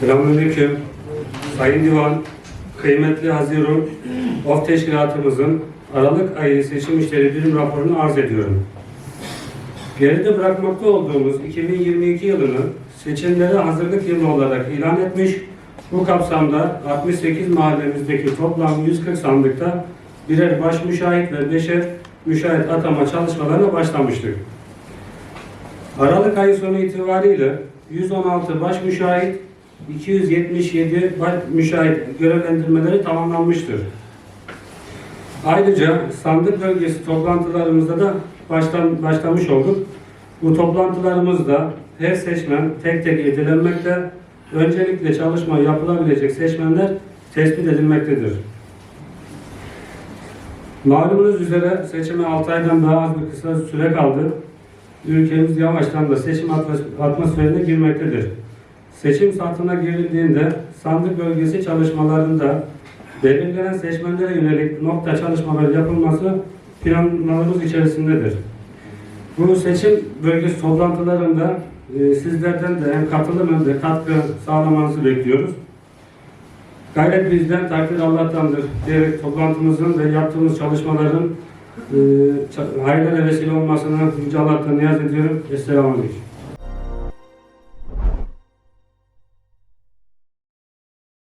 Selamünaleyküm. Sayın Divan, kıymetli Haziran Of Teşkilatımızın Aralık ayı seçim işleri birim raporunu arz ediyorum. Geride bırakmakta olduğumuz 2022 yılını seçimlere hazırlık yılı olarak ilan etmiş, bu kapsamda 68 mahallemizdeki toplam 140 sandıkta birer baş müşahit ve beşer müşahit atama çalışmalarına başlamıştık. Aralık ayı sonu itibariyle 116 baş müşahit, 277 baş müşahit görevlendirmeleri tamamlanmıştır. Ayrıca sandık bölgesi toplantılarımızda da baştan, başlamış olduk. Bu toplantılarımızda her seçmen tek tek edilenmekte, öncelikle çalışma yapılabilecek seçmenler tespit edilmektedir. Malumunuz üzere seçime 6 aydan daha az bir kısa süre kaldı. Ülkemiz yavaştan da seçim atmos- atmosferine girmektedir. Seçim saatine girildiğinde sandık bölgesi çalışmalarında belirlenen seçmenlere yönelik nokta çalışmaları yapılması planlarımız içerisindedir. Bu seçim bölgesi toplantılarında e, sizlerden de hem katılım hem de katkı sağlamanızı bekliyoruz. Gayret bizden, takdir Allah'tandır diyerek toplantımızın ve yaptığımız çalışmaların e, hayırlara vesile olmasını Yüce Allah'tan niyaz ediyorum. Esselamu Aleyküm.